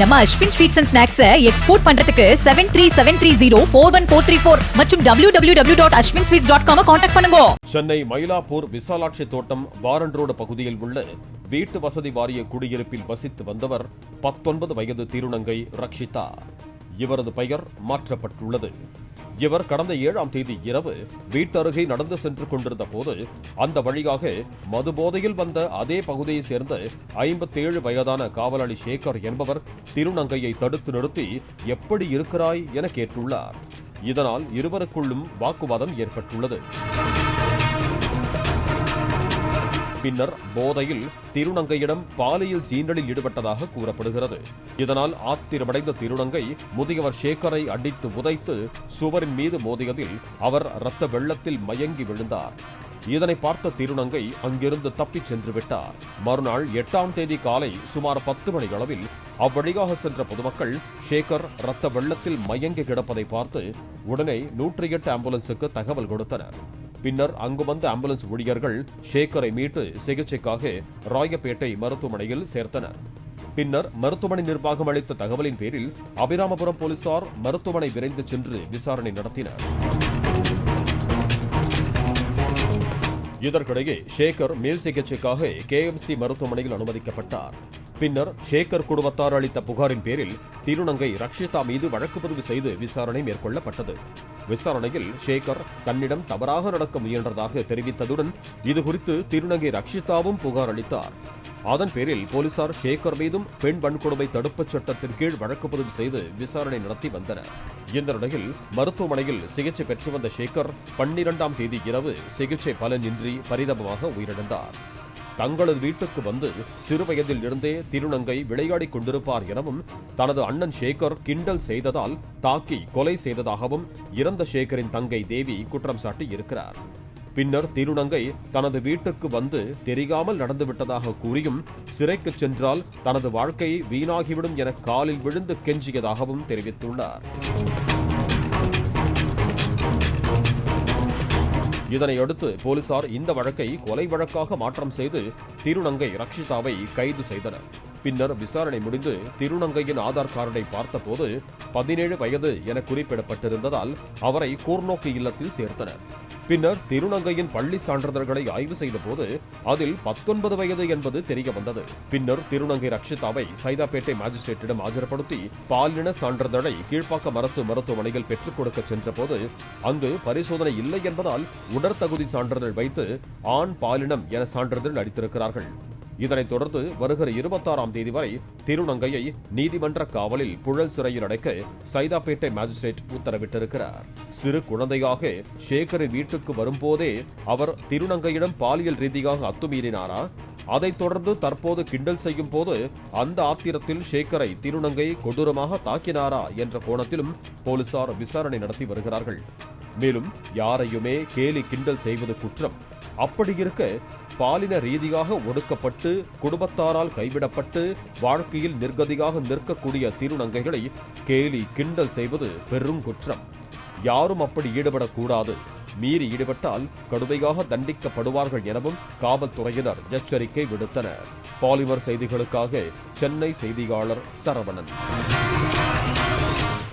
நம்ம Ashwin sweets and ஸ்நாக்ஸை export பண்றதுக்கு seven three seven three zero four one four three four மற்றும் W W W dot Ashwin sweets dot com contact பண்ணுங்க. சென்னை மயிலாப்பூர் விசாலாட்சி தோட்டம் Warren road பகுதியில் உள்ள வீட்டு வசதி வாரிய குடியிருப்பில் வசித்து வந்தவர் பத்தொன்பது வயது திருநங்கை ரக்ஷிதா. இவரது பெயர் மாற்றப்பட்டுள்ளது. இவர் கடந்த ஏழாம் தேதி இரவு வீட்டருகே நடந்து சென்று கொண்டிருந்த போது அந்த வழியாக மது போதையில் வந்த அதே பகுதியைச் சேர்ந்த ஐம்பத்தேழு வயதான காவலாளி சேகர் என்பவர் திருநங்கையை தடுத்து நிறுத்தி எப்படி இருக்கிறாய் என கேட்டுள்ளார். இதனால் இருவருக்குள்ளும் வாக்குவாதம் ஏற்பட்டுள்ளது. பின்னர் போதையில் திருநங்கையிடம் பாலியல் சீண்டலில் ஈடுபட்டதாக கூறப்படுகிறது. இதனால் ஆத்திரமடைந்த திருநங்கை முதியவர் சேகரை அடித்து உதைத்து சுவரின் மீது மோதியதில் அவர் இரத்த வெள்ளத்தில் மயங்கி விழுந்தார். இதனை பார்த்த திருநங்கை அங்கிருந்து தப்பிச் சென்று விட்டார். மறுநாள் எட்டாம் தேதி காலை சுமார் பத்து மணி அளவில் அவ்வழியாக சென்ற பொதுமக்கள் ஷேகர் இரத்த வெள்ளத்தில் மயங்கி கிடப்பதை பார்த்து உடனே நூற்றி எட்டு ஆம்புலன்ஸுக்கு தகவல் கொடுத்தனர். பின்னர் அங்கு வந்த ஆம்புலன்ஸ் ஊழியர்கள் ஷேக்கரை மீட்டு சிகிச்சைக்காக ராயப்பேட்டை மருத்துவமனையில் சேர்த்தனர். பின்னர் மருத்துவமனை நிர்வாகம் அளித்த தகவலின் பேரில் அபிராமபுரம் போலீசார் மருத்துவமனை விரைந்து சென்று விசாரணை நடத்தினர். இதற்கிடையே ஷேகர் மேல் சிகிச்சைக்காக கேஎம்சி மருத்துவமனையில் அனுமதிக்கப்பட்டார். பின்னர் ஷேகர் குடும்பத்தார் அளித்த புகாரின் பேரில் திருநங்கை ரக்ஷிதா மீது வழக்கு பதிவு செய்து விசாரணை மேற்கொள்ளப்பட்டது. விசாரணையில் ஷேகர் தன்னிடம் தவறாக நடக்க முயன்றதாக தெரிவித்ததுடன் இதுகுறித்து திருநங்கை ரக்ஷிதாவும் புகார் அளித்தார். அதன் பேரில் போலீசார் ஷேகர் மீதும் பெண் வன்கொடுமை தடுப்புச் சட்டத்தின் கீழ் வழக்கு பதிவு செய்து விசாரணை நடத்தி வந்தனர். இந்த நிலையில் மருத்துவமனையில் சிகிச்சை பெற்று வந்த ஷேகர் பன்னிரண்டாம் தேதி இரவு சிகிச்சை பலனின்றி பரிதாபமாக உயிரிழந்தார். தங்களது வீட்டுக்கு வந்து சிறுவயதில் இருந்தே திருநங்கை விளையாடிக் கொண்டிருப்பார் எனவும் தனது அண்ணன் ஷேகர் கிண்டல் செய்ததால் தாக்கி கொலை செய்ததாகவும் இறந்த ஷேகரின் தங்கை தேவி குற்றம் சாட்டி இருக்கிறார் பின்னர் திருநங்கை தனது வீட்டுக்கு வந்து தெரியாமல் நடந்துவிட்டதாக கூறியும் சிறைக்கு சென்றால் தனது வாழ்க்கை வீணாகிவிடும் என காலில் விழுந்து கெஞ்சியதாகவும் தெரிவித்துள்ளார். இதனையடுத்து போலீசார் இந்த வழக்கை கொலை வழக்காக மாற்றம் செய்து திருநங்கை ரக்ஷிதாவை கைது செய்தனர். பின்னர் விசாரணை முடிந்து திருநங்கையின் ஆதார் கார்டை பார்த்தபோது பதினேழு வயது என குறிப்பிடப்பட்டிருந்ததால் அவரை கூர்நோக்கு இல்லத்தில் சேர்த்தனர். பின்னர் திருநங்கையின் பள்ளி சான்றிதழ்களை ஆய்வு செய்தபோது அதில் பத்தொன்பது வயது என்பது தெரிய வந்தது பின்னர் திருநங்கை ரக்ஷிதாவை சைதாப்பேட்டை மாஜிஸ்ட்ரேட்டிடம் ஆஜர்படுத்தி பாலின சான்றிதழை கீழ்ப்பாக்கம் அரசு மருத்துவமனையில் பெற்றுக் கொடுக்க சென்றபோது அங்கு பரிசோதனை இல்லை என்பதால் உடற்தகுதி சான்றிதழ் வைத்து ஆண் பாலினம் என சான்றிதழ் அளித்திருக்கிறார்கள். இதனைத் தொடர்ந்து வருகிற இருபத்தாறாம் தேதி வரை திருநங்கையை நீதிமன்ற காவலில் புழல் சிறையில் அடைக்க சைதாப்பேட்டை மாஜிஸ்ட்ரேட் உத்தரவிட்டிருக்கிறார். சிறு குழந்தையாக ஷேகரின் வீட்டுக்கு வரும்போதே அவர் திருநங்கையிடம் பாலியல் ரீதியாக அத்துமீறினாரா? அதைத் தொடர்ந்து தற்போது கிண்டல் செய்யும் போது அந்த ஆத்திரத்தில் ஷேக்கரை திருநங்கை கொடூரமாக தாக்கினாரா என்ற கோணத்திலும் போலீசார் விசாரணை நடத்தி வருகிறார்கள். மேலும் யாரையுமே கேலி கிண்டல் செய்வது குற்றம். அப்படி இருக்க பாலின ரீதியாக ஒடுக்கப்பட்டு குடும்பத்தாரால் கைவிடப்பட்டு வாழ்க்கையில் நிர்கதியாக நிற்கக்கூடிய திருநங்கைகளை கேலி கிண்டல் செய்வது பெரும் குற்றம். யாரும் அப்படி ஈடுபடக்கூடாது. மீறி ஈடுபட்டால் கடுமையாக தண்டிக்கப்படுவார்கள் எனவும் காவல்துறையினர் எச்சரிக்கை விடுத்தனர். பாலிமர் செய்திகளுக்காக சென்னை செய்தியாளர் சரவணன்.